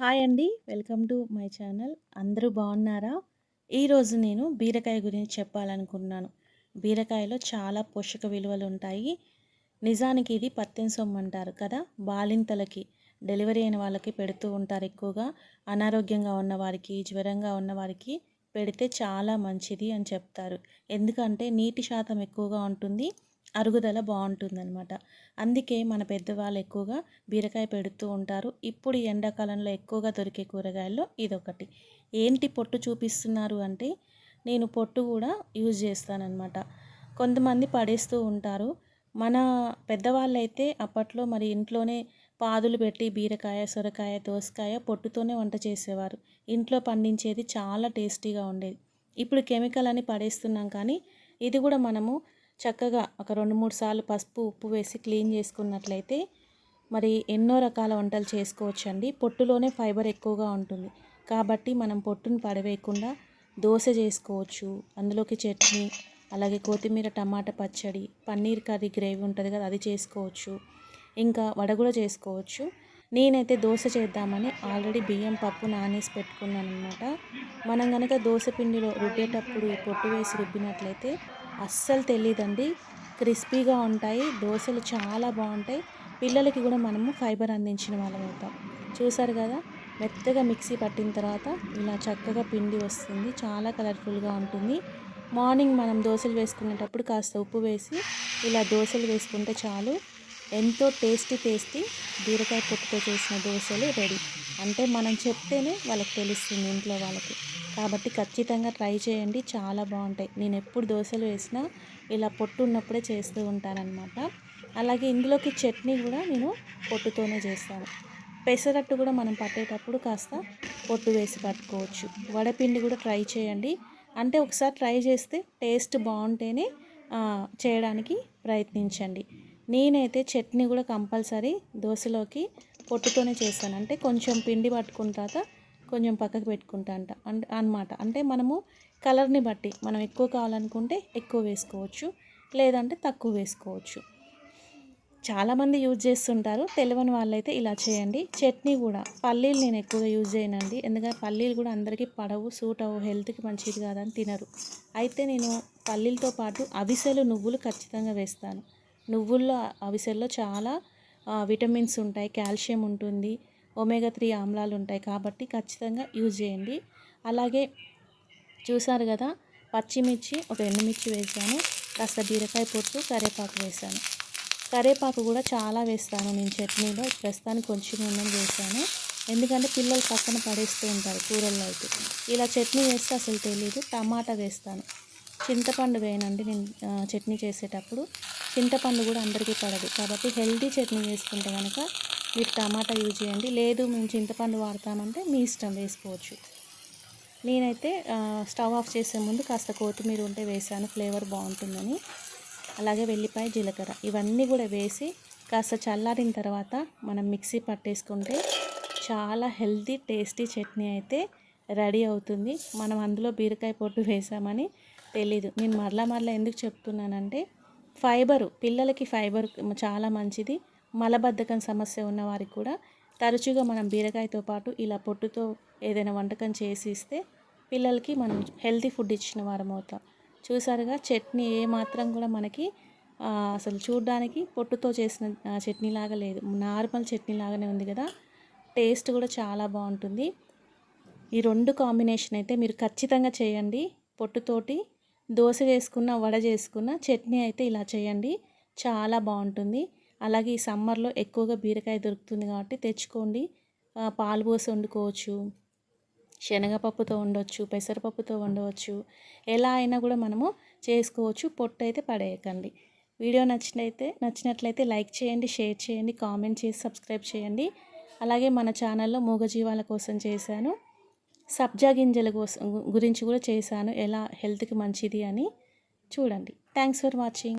Hi అండి. Welcome to my channel. అందరూ బాగున్నారా? ఈరోజు నేను బీరకాయ గురించి చెప్పాలనుకున్నాను బీరకాయలో చాలా పోషక విలువలు ఉంటాయి. నిజానికి ఇది పత్తెం సొమ్ము అంటారు కదా? బాలింతలకి డెలివరీ అయిన వాళ్ళకి పెడుతూ ఉంటారు ఎక్కువగా. అనారోగ్యంగా ఉన్నవారికి జ్వరంగా ఉన్నవారికి పెడితే చాలా మంచిది అని చెప్తారు. ఎందుకంటే నీటి శాతం ఎక్కువగా ఉంటుంది. అరుగుదల బాగుంటుందన్నమాట. అందుకే మన పెద్దవాళ్ళు ఎక్కువగా బీరకాయ పెడుతూ ఉంటారు. ఇప్పుడు ఎండాకాలంలో ఎక్కువగా దొరికే కూరగాయల్లో ఇదొకటి. ఏంటి పొట్టు చూపిస్తున్నారు అంటే నేను పొట్టు కూడా యూజ్ చేస్తానన్నమాట. కొంతమంది పడేస్తూ ఉంటారు. మన పెద్దవాళ్ళు అయితే అప్పట్లో మరి ఇంట్లోనే పాదులు పెట్టి బీరకాయ సొరకాయ దోసకాయ పొట్టుతోనే వంట చేసేవారు. ఇంట్లో పండించేది చాలా టేస్టీగా ఉండేది. ఇప్పుడు కెమికల్ అని పడేస్తున్నాం కానీ ఇది కూడా మనము చక్కగా ఒక రెండు మూడు సార్లు పసుపు ఉప్పు వేసి క్లీన్ చేసుకున్నట్లయితే మరి ఎన్నో రకాల వంటలు చేసుకోవచ్చు అండి పొట్టులోనే ఫైబర్ ఎక్కువగా ఉంటుంది. కాబట్టి మనం పొట్టును పడవేయకుండా దోశ చేసుకోవచ్చు. అందులోకి చట్నీ అలాగే కొత్తిమీర టమాటా పచ్చడి పన్నీర్ కర్రీ గ్రేవీ ఉంటుంది కదా అది చేసుకోవచ్చు. ఇంకా వడ కూడా చేసుకోవచ్చు. నేనైతే దోశ చేద్దామని ఆల్రెడీ బియ్యం పప్పు నానేసి పెట్టుకున్నాను అనమాట మనం కనుక దోశ పిండిలో రుబ్బేటప్పుడు పొట్టు వేసి రుబ్బినట్లయితే అస్సలు తెలియదండి క్రిస్పీగా ఉంటాయి. దోశలు చాలా బాగుంటాయి. పిల్లలకి కూడా మనము ఫైబర్ అందించిన వాళ్ళం అవుతాం. చూసారు కదా? మెత్తగా మిక్సీ పట్టిన తర్వాత ఇలా చక్కగా పిండి వస్తుంది. చాలా కలర్ఫుల్గా ఉంటుంది. మార్నింగ్ మనం దోశలు వేసుకునేటప్పుడు కాస్త ఉప్పు వేసి ఇలా దోశలు వేసుకుంటే చాలు. ఎంతో టేస్టీ టేస్టీ బీరకాయ పొట్టుతో చేసిన దోశలు రెడీ. అంటే మనం చెప్తేనే వాళ్ళకి తెలుస్తుంది ఇంట్లో వాళ్ళకి. కాబట్టి ఖచ్చితంగా ట్రై చేయండి చాలా బాగుంటాయి. నేను ఎప్పుడు దోశలు వేసినా ఇలా పొట్టు ఉన్నప్పుడే చేస్తూ ఉంటానన్నమాట అలాగే ఇందులోకి చట్నీ కూడా నేను పొట్టుతోనే చేస్తాను. పెసరట్టు కూడా మనం పట్టేటప్పుడు కాస్త పొట్టు వేసి పట్టుకోవచ్చు. వడపిండి కూడా ట్రై చేయండి. అంటే ఒకసారి ట్రై చేస్తే టేస్ట్ బాగుంటేనే చేయడానికి ప్రయత్నించండి. నేనైతే చట్నీ కూడా కంపల్సరీ దోశలోకి పొట్టుతోనే చేస్తాను. అంటే కొంచెం పిండి పట్టుకున్న తర్వాత కొంచెం పక్కకు పెట్టుకుంటా అంట. అనమాట అంటే మనము కలర్ని బట్టి మనం ఎక్కువ కావాలనుకుంటే ఎక్కువ వేసుకోవచ్చు. లేదంటే తక్కువ వేసుకోవచ్చు. చాలామంది యూజ్ చేస్తుంటారు. తెలియని వాళ్ళైతే ఇలా చేయండి. చట్నీ కూడా పల్లీలు నేను ఎక్కువగా యూజ్ చేయనండి. ఎందుకంటే పల్లీలు కూడా అందరికీ పడవు సూట్ అవ్వు హెల్త్కి మంచిది కాదని తినరు. అయితే నేను పల్లీలతో పాటు అవిసెలు నువ్వులు ఖచ్చితంగా వేస్తాను. నువ్వుల్లో అవిసెల్లో చాలా విటమిన్స్ ఉంటాయి కాల్షియం ఉంటుంది ఒమేగా త్రీ ఆమ్లాలు ఉంటాయి కాబట్టి ఖచ్చితంగా యూజ్ చేయండి. అలాగే చూసారు కదా పచ్చిమిర్చి ఒక ఎండుమిర్చి వేసాను కాస్త బీరకాయ పొట్టు కరివేపాకు వేసాను. కరివేపాకు కూడా చాలా వేస్తాను నేను చట్నీలో ప్రస్తుతానికి కొంచెం ఉన్నది వేసాను. ఎందుకంటే పిల్లలు పక్కన పడేస్తూ ఉంటారు కూరల్లో అయితే. ఇలా చట్నీ వేస్తే అసలు తెలియదు టమాటా వేస్తాను. చింతపండు వేయనండి నేను చట్నీ చేసేటప్పుడు. చింతపండు కూడా అందరికీ పడదు. కాబట్టి హెల్దీ చట్నీ వేసుకుంటే కనుక మీరు టమాటా యూజ్ చేయండి. లేదు మేము చింతపండు వాడతామంటే మీ ఇష్టం వేసుకోవచ్చు. నేనైతే స్టవ్ ఆఫ్ చేసే ముందు కాస్త కొత్తిమీర ఉంటే వేసాను. ఫ్లేవర్ బాగుంటుందని. అలాగే వెల్లిపాయ జీలకర్ర ఇవన్నీ కూడా వేసి కాస్త చల్లారిన తర్వాత మనం మిక్సీ పట్టేసుకుంటే చాలా హెల్తీ టేస్టీ చట్నీ అయితే రెడీ అవుతుంది. మనం అందులో బీరకాయ పొట్టు వేసామని తెలీదు. నేను మరలా మరలా ఎందుకు చెప్తున్నానంటే ఫైబరు పిల్లలకి ఫైబర్ చాలా మంచిది. మలబద్ధకం సమస్య ఉన్న వారికి కూడా తరచుగా మనం బీరకాయతో పాటు ఇలా పొట్టుతో ఏదైనా వంటకం చేసి ఇస్తే పిల్లలకి మనం హెల్తీ ఫుడ్ ఇచ్చిన వారం అవుతాం. చూసారుగా చట్నీ ఏ మాత్రం కూడా మనకి అసలు చూడడానికి పొట్టుతో చేసిన చట్నీ లాగా లేదు. నార్మల్ చట్నీ లాగానే ఉంది కదా. టేస్ట్ కూడా చాలా బాగుంటుంది. ఈ రెండు కాంబినేషన్ అయితే మీరు ఖచ్చితంగా చేయండి. పొట్టుతోటి దోశ చేసుకున్న వడ చేసుకున్న చట్నీ అయితే ఇలా చేయండి. చాలా బాగుంటుంది. అలాగే ఈ సమ్మర్లో ఎక్కువగా బీరకాయ దొరుకుతుంది కాబట్టి తెచ్చుకోండి. పాలు పోసి వండుకోవచ్చు. శనగపప్పుతో వండవచ్చు పెసరపప్పుతో వండవచ్చు. ఎలా అయినా కూడా మనము చేసుకోవచ్చు. పొట్టు అయితే పడేయకండి. వీడియో నచ్చినైతే నచ్చినట్లయితే లైక్ చేయండి షేర్ చేయండి కామెంట్ చేసి సబ్స్క్రైబ్ చేయండి. అలాగే మన ఛానల్లో మూగజీవాల కోసం చేశాను. సబ్జా గింజల కోసం గురించి కూడా చేశాను. ఎలా హెల్త్కి మంచిది అని చూడండి. Thanks for watching